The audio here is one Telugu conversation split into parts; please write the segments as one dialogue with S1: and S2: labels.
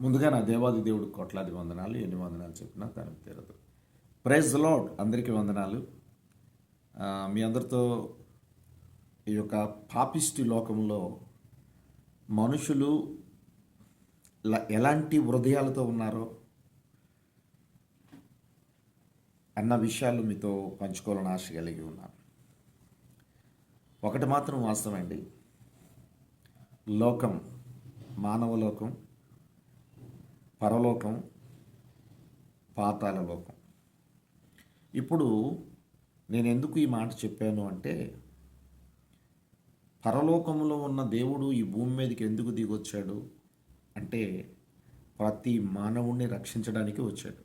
S1: ముందుగా నా దేవాది దేవుడు కోట్లాది వందనాలు ఎన్ని వందనాలు చెప్పినా దానికి తీరదు. ప్రైజ్ లాడ్ అందరికీ వందనాలు. మీ అందరితో ఈ యొక్క పాపిష్టి లోకంలో మనుషులు ఎలాంటి హృదయాలతో ఉన్నారో అన్న విషయాలు మీతో పంచుకోవాలని ఆశ కలిగి ఉన్నాను. ఒకటి మాత్రం వాస్తవం అండి లోకం మానవ లోకం. పరలోకం పాతాల లోకం. ఇప్పుడు నేను ఎందుకు ఈ మాట చెప్పాను అంటే పరలోకంలో ఉన్న దేవుడు ఈ భూమి మీదకి ఎందుకు దిగొచ్చాడు అంటే ప్రతి మానవుణ్ణి రక్షించడానికి వచ్చాడు.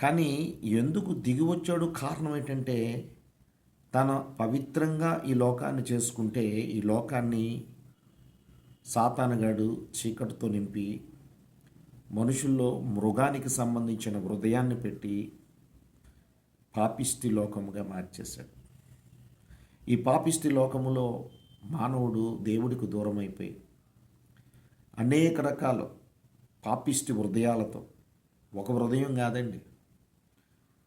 S1: కానీ ఎందుకు దిగి వచ్చాడు కారణం ఏంటంటే తన పవిత్రంగా ఈ లోకాన్ని చేసుకుంటే ఈ లోకాన్ని సాతానగాడు చీకటితో నింపి మనుషుల్లో మృగానికి సంబంధించిన హృదయాన్ని పెట్టి పాపిష్టి లోకముగా మార్చేశాడు. ఈ పాపిష్టి లోకములో మానవుడు దేవుడికి దూరం అయిపోయి అనేక రకాల పాపిష్టి హృదయాలతో ఒక హృదయం కాదండి.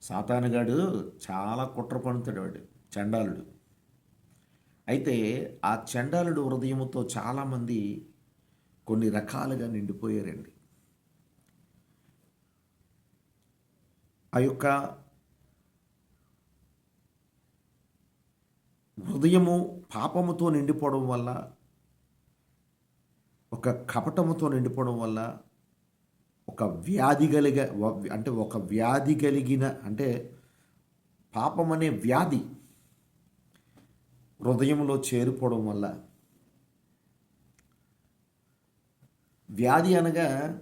S1: సాతానుగాడు చాలా కుట్ర పడుతాడు వాడు చండాలుడు. అయితే ఆ చండాలుడు హృదయముతో చాలామంది కొన్ని రకాలుగా నిండిపోయారండి. ఆ యొక్క హృదయము పాపముతో నిండిపోవడం వల్ల ఒక కపటముతో నిండిపోవడం వల్ల ఒక వ్యాధి కలిగ అంటే ఒక వ్యాధి కలిగిన అంటే పాపం అనే వ్యాధి హృదయంలో చేరిపోవడం వల్ల. వ్యాధి అనగా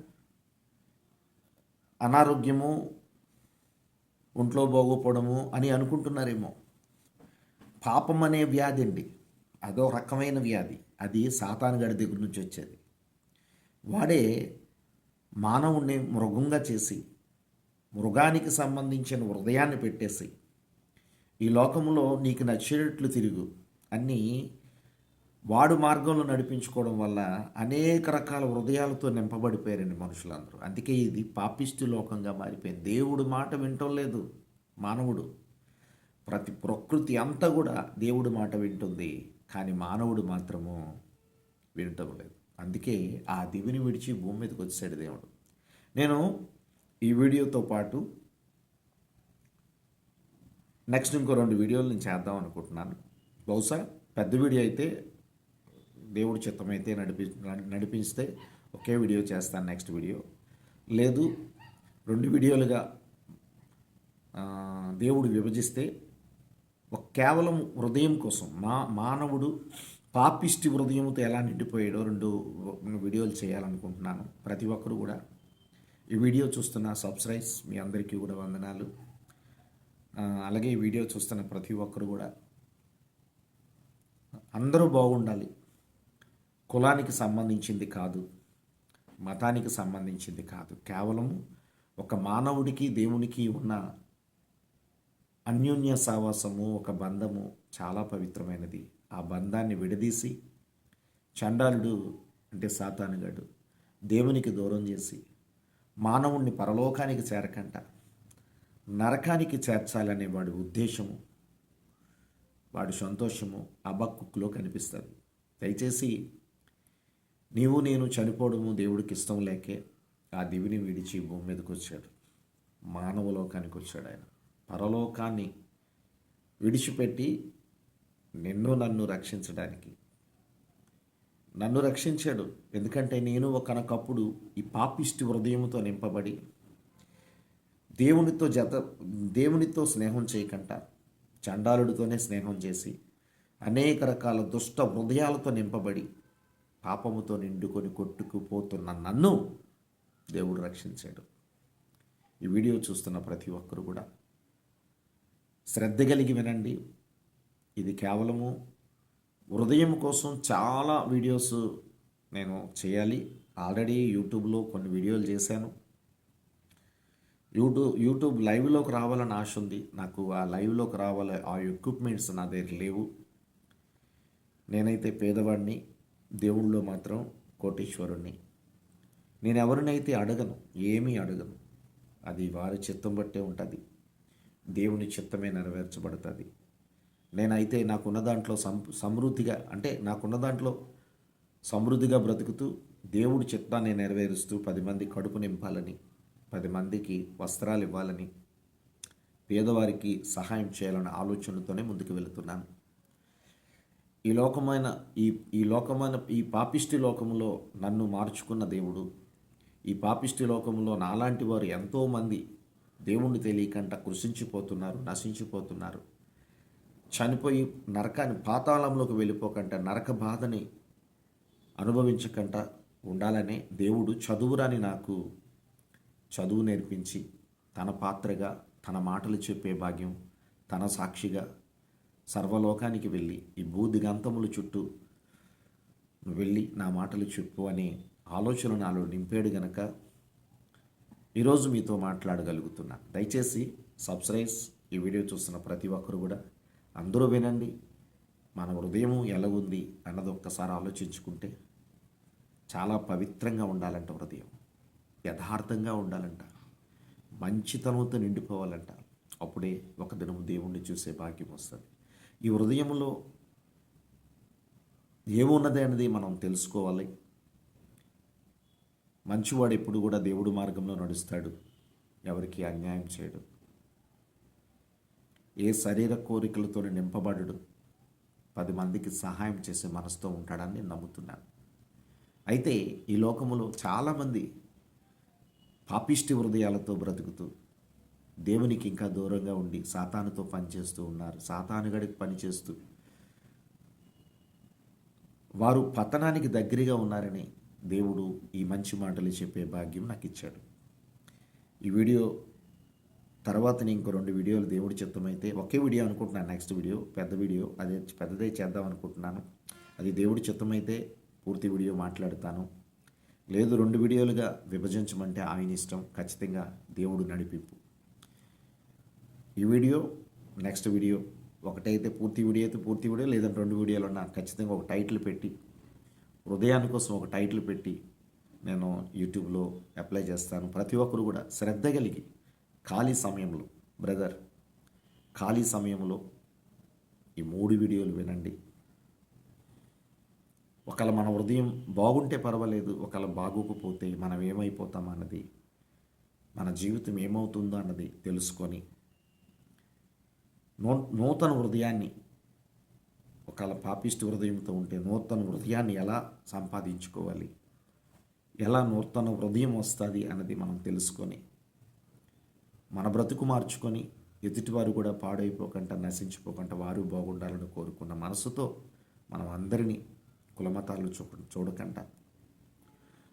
S1: అనారోగ్యము ఒంట్లో బాగోపోవడము అని అనుకుంటున్నారేమో. పాపం అనే వ్యాధి అండి. అదో రకమైన వ్యాధి. అది సాతానుగాడి దగ్గర నుంచి వచ్చేది. వాడే మానవుణ్ణి మృగంగా చేసి మృగానికి సంబంధించిన హృదయాన్ని పెట్టేసి ఈ లోకంలో నీకు నచ్చేటట్లు తిరుగు. అన్నీ వాడు మార్గంలో నడిపించుకోవడం వల్ల అనేక రకాల హృదయాలతో నింపబడిపోయారండి మనుషులందరూ. అందుకే ఇది పాపిష్టి లోకంగా మారిపోయింది. దేవుడు మాట వింటం లేదు మానవుడు. ప్రతి ప్రకృతి అంతా కూడా దేవుడి మాట వింటుంది కానీ మానవుడు మాత్రము వినటం లేదు. అందుకే ఆ దివిని విడిచి భూమి మీదకి వచ్చాడు దేవుడు. నేను ఈ వీడియోతో పాటు నెక్స్ట్ ఇంకో రెండు వీడియోలు నేను చేద్దాం అనుకుంటున్నాను. బహుశా పెద్ద వీడియో అయితే దేవుడి చిత్తమైతే నడిపి నడిపిస్తే ఒకే వీడియో చేస్తాను నెక్స్ట్ వీడియో. లేదు రెండు వీడియోలుగా దేవుడు విభజిస్తే ఒక కేవలం హృదయం కోసం మా మానవుడు పాపిష్టి హృదయంతో ఎలా నిండిపోయాడో రెండు వీడియోలు చేయాలనుకుంటున్నాను. ప్రతి ఒక్కరు కూడా ఈ వీడియో చూస్తున్న సబ్స్క్రైబ్స్ మీ అందరికీ కూడా వందనాలు. అలాగే ఈ వీడియో చూస్తున్న ప్రతి ఒక్కరు కూడా అందరూ బాగుండాలి. కులానికి సంబంధించింది కాదు మతానికి సంబంధించింది కాదు. కేవలం ఒక మానవుడికి దేవునికి ఉన్న అన్యోన్య సావాసము ఒక బంధము చాలా పవిత్రమైనది. ఆ బంధాన్ని విడదీసి చండాలుడు అంటే సాతానుగాడు దేవునికి దూరం చేసి మానవుణ్ణి పరలోకానికి చేరకంట నరకానికి చేర్చాలనే వాడి ఉద్దేశము వాడి సంతోషము అబక్కులో కనిపిస్తుంది. దయచేసి నీవు నేను చనిపోవడము దేవుడికి ఇష్టం లేకే ఆ దివిని విడిచి భూమి మీదకి వచ్చాడు. మానవ లోకానికి వచ్చాడు ఆయన. పరలోకాన్ని విడిచిపెట్టి నిన్ను నన్ను రక్షించడానికి. నన్ను రక్షించాడు. ఎందుకంటే నేను ఒకనకప్పుడు ఈ పాపిష్టి హృదయంతో నింపబడి దేవునితో జత దేవునితో స్నేహం చేయకుండా చండాలుడితోనే స్నేహం చేసి అనేక రకాల దుష్ట హృదయాలతో నింపబడి పాపముతో నిండుకొని కొట్టుకుపోతున్న నన్ను దేవుడు రక్షించాడు. ఈ వీడియో చూస్తున్న ప్రతి ఒక్కరు కూడా శ్రద్ధ కలిగి వినండి. ఇది కేవలము హృదయం కోసం చాలా వీడియోస్ నేను చేయాలి. ఆల్రెడీ యూట్యూబ్లో కొన్ని వీడియోలు చేశాను. యూట్యూబ్ యూట్యూబ్ లైవ్లోకి రావాలని ఆశ ఉంది. నాకు ఆ లైవ్లోకి రావాలి ఆ ఎక్విప్మెంట్స్ నా దగ్గర లేవు. నేనైతే పేదవాడిని దేవుళ్ళు మాత్రం కోటీశ్వరుణ్ణి. నేను ఎవరినైతే అడగను ఏమీ అడగను అది వారి చిత్తం బట్టే ఉంటుంది. దేవుని చిత్తమే నెరవేర్చబడుతుంది. నేనైతే నాకున్న దాంట్లో సం సమృద్ధిగా అంటే నాకున్న దాంట్లో సమృద్ధిగా బ్రతుకుతూ దేవుడి చిత్తాన్ని నెరవేరుస్తూ పది మంది కడుపు నింపాలని పది మందికి వస్త్రాలు ఇవ్వాలని పేదవారికి సహాయం చేయాలనే ఆలోచనతోనే ముందుకు వెళుతున్నాను. ఈ లోకమైన ఈ ఈ లోకమైన ఈ పాపిష్టి లోకంలో నన్ను మార్చుకున్న దేవుడు ఈ పాపిష్టి లోకంలో నాలాంటి వారు ఎంతోమంది దేవుణ్ణి తెలియకంట కృషించిపోతున్నారు నశించిపోతున్నారు. చనిపోయి నరకాన్ని పాతాళంలోకి వెళ్ళిపోకంట నరక బాధని అనుభవించకంట ఉండాలనే దేవుడు చదువురాని నాకు చదువు నేర్పించి తన పాత్రగా తన మాటలు చెప్పే భాగ్యం తన సాక్షిగా సర్వలోకానికి వెళ్ళి ఈ భూదిగంతముల చుట్టూ వెళ్ళి నా మాటలు చెప్పు అనే ఆలోచన నాలో నింపాడు గనక ఈరోజు మీతో మాట్లాడగలుగుతున్నా. దయచేసి సబ్స్క్రైబ్స్ ఈ వీడియో చూస్తున్న ప్రతి ఒక్కరు కూడా అందరూ వినండి. మన హృదయం ఎలాగుంది అన్నది ఒక్కసారి ఆలోచించుకుంటే చాలా పవిత్రంగా ఉండాలంట హృదయం. యథార్థంగా ఉండాలంట. మంచితనంతో నిండిపోవాలంట. అప్పుడే ఒక దినం దేవుణ్ణి చూసే భాగ్యం వస్తుంది. ఈ హృదయంలో ఏమున్నది అనేది మనం తెలుసుకోవాలి. మంచివాడు ఎప్పుడు కూడా దేవుడు మార్గంలో నడుస్తాడు. ఎవరికి అన్యాయం చేయడు. ఏ శరీర కోరికలతో నింపబడడు. పది మందికి సహాయం చేసే మనసుతో ఉంటాడని నేను నమ్ముతున్నాను. అయితే ఈ లోకములో చాలామంది పాపిష్టి హృదయాలతో బ్రతుకుతూ దేవునికి ఇంకా దూరంగా ఉండి సాతానుతో పనిచేస్తూ ఉన్నారు. సాతానుగడికి పనిచేస్తూ వారు పతనానికి దగ్గరగా ఉన్నారని దేవుడు ఈ మంచి మాటలు చెప్పే భాగ్యం నాకు ఇచ్చాడు ఈ వీడియో తర్వాత నేను ఇంకో రెండు వీడియోలు దేవుడి చిత్తమైతే ఒకే వీడియో అనుకుంటున్నాను. నెక్స్ట్ వీడియో పెద్ద వీడియో. అదే పెద్దదే చేద్దాం అనుకుంటున్నాను. అది దేవుడి చిత్తమైతే పూర్తి వీడియో మాట్లాడతాను. లేదు రెండు వీడియోలుగా విభజించమంటే ఆయన ఇష్టం. ఖచ్చితంగా దేవుడు నడిపింపు. ఈ వీడియో నెక్స్ట్ వీడియో ఒకటైతే పూర్తి వీడియో అయితే పూర్తి వీడియో లేదంటే రెండు వీడియోలు ఉన్నా ఖచ్చితంగా ఒక టైటిల్ పెట్టి హృదయాని కోసం ఒక టైటిల్ పెట్టి నేను యూట్యూబ్లో అప్లై చేస్తాను. ప్రతి ఒక్కరు కూడా శ్రద్ధ కలిగి ఖాళీ సమయంలో బ్రదర్ ఖాళీ సమయంలో ఈ మూడు వీడియోలు వినండి. ఒకవేళ మన హృదయం బాగుంటే పర్వాలేదు ఒకవేళ బాగోకపోతే మనం ఏమైపోతాం అన్నది మన జీవితం ఏమవుతుందో అన్నది తెలుసుకొని నూ నూతన హృదయాన్ని ఒకవేళ పాపిష్టి హృదయంతో ఉంటే నూతన హృదయాన్ని ఎలా సంపాదించుకోవాలి ఎలా నూతన హృదయం వస్తుంది అన్నది మనం తెలుసుకొని మన బ్రతుకు మార్చుకొని ఎదుటివారు కూడా పాడైపోకుండా నశించిపోకుండా వారు బాగుండాలని కోరుకున్న మనసుతో మనం అందరినీ కులమతాలు చూ చూడకుండా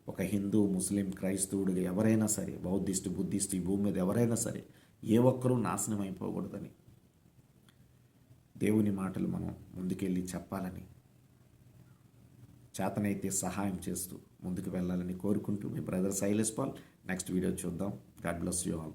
S1: ఒక హిందూ ముస్లిం క్రైస్తవుడు ఎవరైనా సరే బౌద్ధిస్టు బుద్ధిస్టు ఈ భూమి మీద ఎవరైనా సరే ఏ ఒక్కరూ నాశనం అయిపోకూడదని దేవుని మాటలు మనం ముందుకెళ్ళి చెప్పాలని చేతనైతే సహాయం చేస్తూ ముందుకు వెళ్ళాలని కోరుకుంటూ మీ brother Silas Paul. Next video చూద్దాం. God bless you all.